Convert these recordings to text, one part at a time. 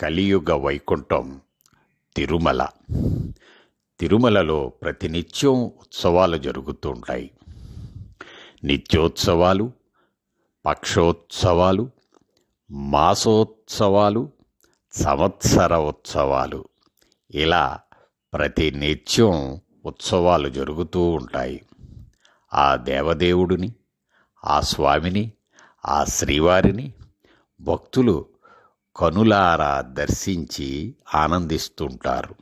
కలియుగ వైకుంఠం తిరుమల. తిరుమలలో ప్రతినిత్యం ఉత్సవాలు జరుగుతుంటాయి నిత్యోత్సవాలు పక్షోత్సవాలు మాసోత్సవాలు సంవత్సర ఉత్సవాలు. ఇలా ప్రతి నిత్యం ఉత్సవాలు జరుగుతూ ఉంటాయి. ఆ దేవదేవుడిని ఆ స్వామిని ఆ శ్రీవారిని భక్తులు కనులారా దర్శించి ఆనందిస్తుంటారు.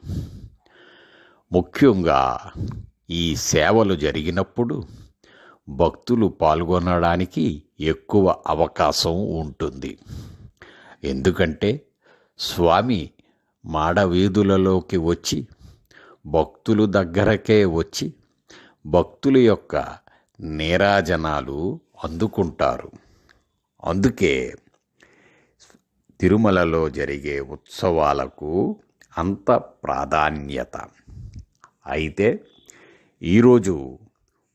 ముఖ్యంగా ఈ సేవలు జరిగినప్పుడు భక్తులు పాల్గొనడానికి ఎక్కువ అవకాశం ఉంటుంది. ఎందుకంటే స్వామి మాడవీధులలోకి వచ్చి భక్తులు దగ్గరకే వచ్చి భక్తుల యొక్క నీరాజనాలు అందుకుంటారు. అందుకే తిరుమలలో జరిగే ఉత్సవాలకు అంత ప్రాధాన్యత. అయితే ఈరోజు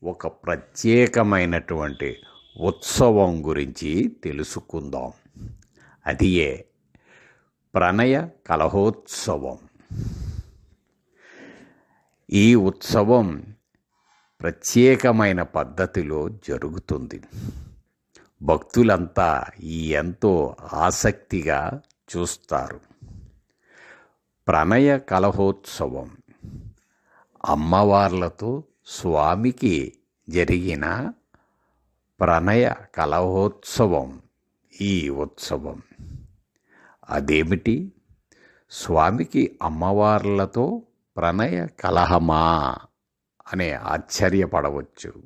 ఒక ప్రత్యేకమైనటువంటి ఉత్సవం గురించి తెలుసుకుందాం. అదియే ప్రణయ కలహోత్సవం. ఈ ఉత్సవం ప్రత్యేకమైన పద్ధతిలో జరుగుతుంది. భక్తులంతా ఈ ఎంతో ఆసక్తిగా చూస్తారు. ప్రణయ కలహోత్సవం అమ్మవార్లతో స్వామికి జరిగిన ప్రణయ కలహోత్సవం ఈ ఉత్సవం. అదేమిటి? స్వామికి అమ్మవార్లతో ప్రణయ కలహమా అనే ఆశ్చర్యపడవచ్చు.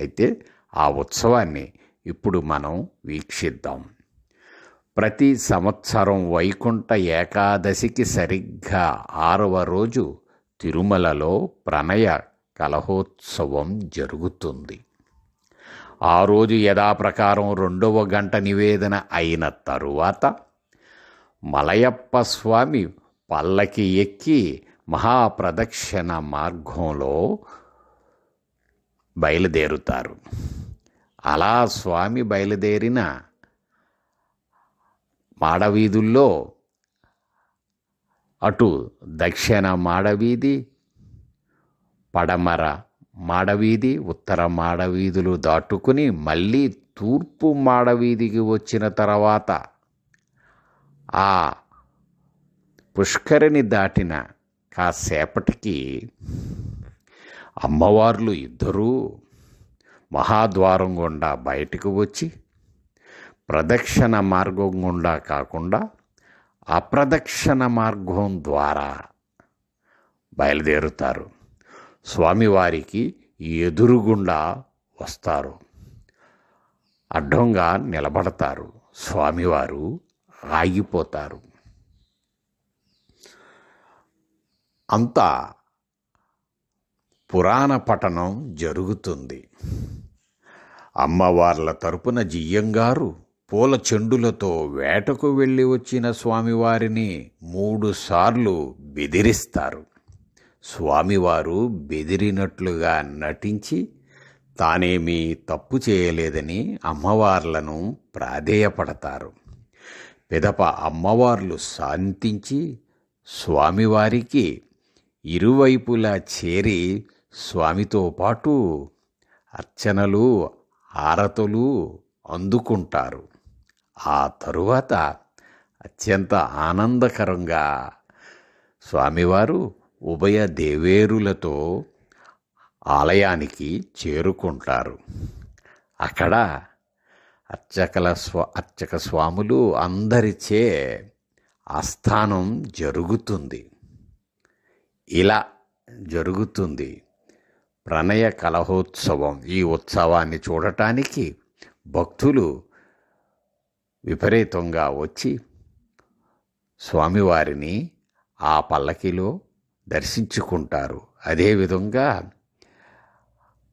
అయితే ఆ ఉత్సవాన్ని ఇప్పుడు మనం వీక్షిద్దాం. ప్రతి సంవత్సరం వైకుంఠ ఏకాదశికి సరిగ్గా ఆరవ రోజు తిరుమలలో ప్రణయ కలహోత్సవం జరుగుతుంది. ఆ రోజు యథాప్రకారం రెండవ గంట నివేదన అయిన తరువాత మలయప్ప స్వామి పల్లకి ఎక్కి మహాప్రదక్షిణ మార్గంలో బయలుదేరుతారు. అలా స్వామి బయలుదేరిన మాడవీధుల్లో అటు దక్షిణ మాడవీధి పడమర మాడవీధి ఉత్తర మాడవీధులు దాటుకుని మళ్ళీ తూర్పు మాడవీధికి వచ్చిన తర్వాత ఆ పుష్కరిని దాటిన కాసేపటికి అమ్మవార్లు ఇద్దరూ మహాద్వారం గుండా బయటకు వచ్చి ప్రదక్షిణ మార్గం గుండా కాకుండా అప్రదక్షిణ మార్గం ద్వారా బయలుదేరుతారు. స్వామివారికి ఎదురుగుండా వస్తారు. అడ్డంగా నిలబడతారు. స్వామివారు ఆగిపోతారు. అంతా పురాణ పఠనం జరుగుతుంది. అమ్మవార్ల తరపున జియ్యంగారు పూల చెండులతో వేటకు వెళ్ళి వచ్చిన స్వామివారిని మూడుసార్లు బెదిరిస్తారు. స్వామివారు బెదిరినట్లుగా నటించి తానేమీ తప్పు చేయలేదని అమ్మవార్లను ప్రాధేయపడతారు. పిదప అమ్మవార్లు శాంతించి స్వామివారికి ఇరువైపులా చేరి స్వామితో పాటు అర్చనలు హారతులు అందుకుంటారు. ఆ తరువాత అత్యంత ఆనందకరంగా స్వామివారు ఉభయ దేవేరులతో ఆలయానికి చేరుకుంటారు. అక్కడ అర్చకల స్వ అర్చక స్వాములు అందరిచే ఆస్థానం జరుగుతుంది. ఇలా జరుగుతుంది. ప్రణయ కలహోత్సవం ఈ ఉత్సవాన్ని చూడటానికి భక్తులు విపరీతంగా వచ్చి స్వామివారిని ఆ పల్లకిలో దర్శించుకుంటారు. అదేవిధంగా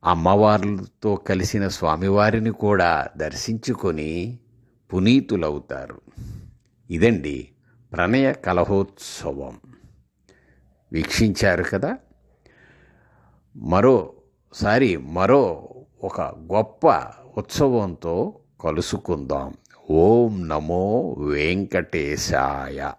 అమ్మవార్లతో కలిసిన స్వామివారిని కూడా దర్శించుకొని పునీతులవుతారు. ఇదండి ప్రణయ కలహోత్సవం. వీక్షించారు కదా? మరోసారి మరో ఒక గొప్ప ఉత్సవంతో కలుసుకుందాం. ఓం నమో వెంకటేశాయ.